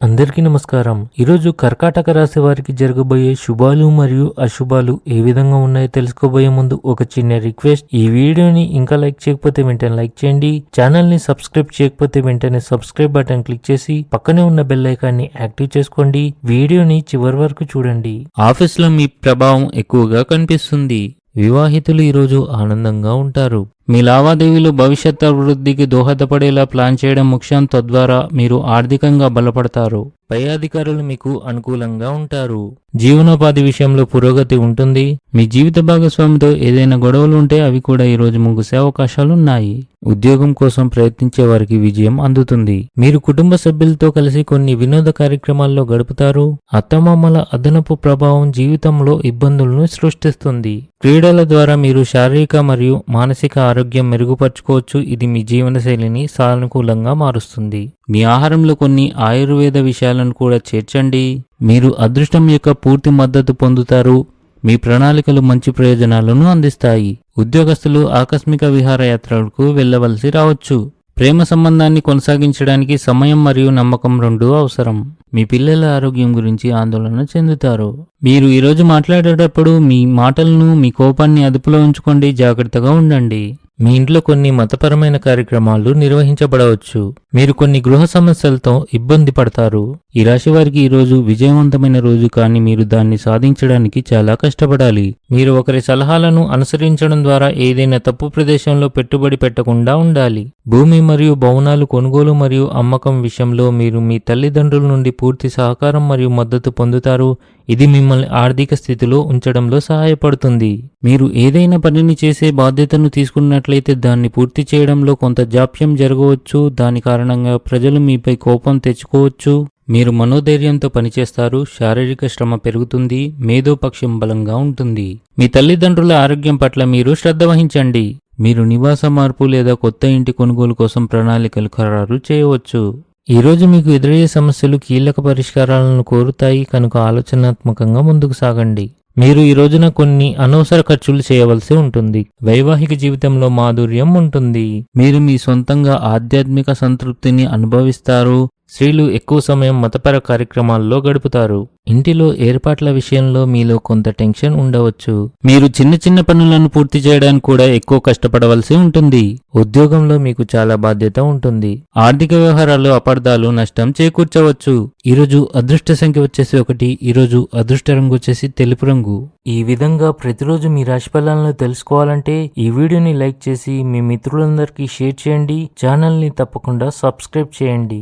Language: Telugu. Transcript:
అందరికీ నమస్కారం. ఈరోజు కర్కాటక రాశి వారికి జరగబోయే శుభాలు మరియు అశుభాలు ఏ విధంగా ఉన్నాయో తెలుసుకోబోయే ముందు ఒక చిన్న రిక్వెస్ట్. ఈ వీడియోని ఇంకా లైక్ చేయకపోతే వెంటనే లైక్ చేయండి. ఛానల్ని సబ్స్క్రైబ్ చేయకపోతే వెంటనే సబ్స్క్రైబ్ బటన్ క్లిక్ చేసి పక్కనే ఉన్న బెల్ ఐకాన్ని యాక్టివ్ చేసుకోండి. వీడియోని చివరి వరకు చూడండి. ఆఫీస్లో మీ ప్రభావం ఎక్కువగా కనిపిస్తుంది. వివాహితులు ఈరోజు ఆనందంగా ఉంటారు. మీ లావాదేవీలు భవిష్యత్ అభివృద్ధికి దోహదపడేలా ప్లాన్ చేయడం ముఖ్యం. తద్వారా మీరు ఆర్థికంగా బలపడతారు. పై అధికారులు మీకు అనుకూలంగా ఉంటారు. జీవనోపాధి విషయంలో పురోగతి ఉంటుంది. మీ జీవిత భాగస్వామితో ఏదైనా గొడవలు ఉంటే అవి కూడా ఈరోజు ముగిసే అవకాశాలు ఉన్నాయి. ఉద్యోగం కోసం ప్రయత్నించే వారికి విజయం అందుతుంది. మీరు కుటుంబ సభ్యులతో కలిసి కొన్ని వినోద కార్యక్రమాల్లో గడుపుతారు. అత్తమామల అదనపు ప్రభావం జీవితంలో ఇబ్బందులను సృష్టిస్తుంది. క్రీడల ద్వారా మీరు శారీరక మరియు మానసిక ఆరోగ్యం మెరుగుపరుచుకోవచ్చు. ఇది మీ జీవనశైలిని సానుకూలంగా మారుస్తుంది. మీ ఆహారంలో కొన్ని ఆయుర్వేద విషయాలను కూడా చేర్చండి. మీరు అదృష్టం యొక్క పూర్తి మద్దతు పొందుతారు. మీ ప్రణాళికలు మంచి ప్రయోజనాలను అందిస్తాయి. ఉద్యోగస్తులు ఆకస్మిక విహారయాత్రలకు వెళ్ళవలసి రావచ్చు. ప్రేమ సంబంధాన్ని కొనసాగించడానికి సమయం మరియు నమ్మకం రెండూ అవసరం. మీ పిల్లల ఆరోగ్యం గురించి ఆందోళన చెందుతారు. మీరు ఈరోజు మాట్లాడేటప్పుడు మీ మాటలను మీ కోపాన్ని అదుపులో ఉంచుకోండి. జాగ్రత్తగా ఉండండి. మీ ఇంట్లో కొన్ని మతపరమైన కార్యక్రమాలు నిర్వహించబడవచ్చు. మీరు కొన్ని గృహ సమస్యలతో ఇబ్బంది పడతారు. ఈ రాశి వారికి ఈరోజు విజయవంతమైన రోజు కానీ మీరు దాన్ని సాధించడానికి చాలా కష్టపడాలి. మీరు ఒకరి సలహాలను అనుసరించడం ద్వారా ఏదైనా తప్పు ప్రదేశంలో పెట్టుబడి పెట్టకుండా ఉండాలి. భూమి మరియు భవనాలు కొనుగోలు మరియు అమ్మకం విషయంలో మీరు మీ తల్లిదండ్రుల నుండి పూర్తి సహకారం మరియు మద్దతు పొందుతారు. ఇది మిమ్మల్ని ఆర్థిక స్థితిలో ఉంచడంలో సహాయపడుతుంది. మీరు ఏదైనా పనిని చేసే బాధ్యతను తీసుకున్నట్లయితే దాన్ని పూర్తి చేయడంలో కొంత జాప్యం జరగవచ్చు. దాని కారణంగా కారణంగా ప్రజలు మీపై కోపం తెచ్చుకోవచ్చు. మీరు మనోధైర్యంతో పనిచేస్తారు. శారీరక శ్రమ పెరుగుతుంది. మేధోపక్షం బలంగా ఉంటుంది. మీ తల్లిదండ్రుల ఆరోగ్యం పట్ల మీరు శ్రద్ధ వహించండి. మీరు నివాస మార్పు లేదా కొత్త ఇంటి కొనుగోలు కోసం ప్రణాళికలు ఖరారు చేయవచ్చు. ఈరోజు మీకు ఎదురయ్యే సమస్యలు కీలక పరిష్కారాలను కోరుతాయి. కనుక ఆలోచనాత్మకంగా ముందుకు సాగండి. మీరు ఈ రోజున కొన్ని అనవసర ఖర్చులు చేయవలసి ఉంటుంది. వైవాహిక జీవితంలో మాధుర్యం ఉంటుంది. మీరు మీ సొంతంగా ఆధ్యాత్మిక సంతృప్తిని అనుభవిస్తారు. స్త్రీలు ఎక్కువ సమయం మతపర కార్యక్రమాల్లో గడుపుతారు. ఇంటిలో ఏర్పాట్ల విషయంలో మీలో కొంత టెన్షన్ ఉండవచ్చు. మీరు చిన్న చిన్న పనులను పూర్తి చేయడానికి కూడా ఎక్కువ కష్టపడవలసి ఉంటుంది. ఉద్యోగంలో మీకు చాలా బాధ్యత ఉంటుంది. ఆర్థిక వ్యవహారాల్లో అపార్థాలు నష్టం చేకూర్చవచ్చు. ఈరోజు అదృష్ట సంఖ్య వచ్చేసి ఒకటి ఈరోజు అదృష్ట రంగు వచ్చేసి తెలుపు రంగు. ఈ విధంగా ప్రతిరోజు మీ రాశి ఫలాలను తెలుసుకోవాలంటే ఈ వీడియోని లైక్ చేసి మీ మిత్రులందరికీ షేర్ చేయండి. ఛానల్ని తప్పకుండా సబ్స్క్రైబ్ చేయండి.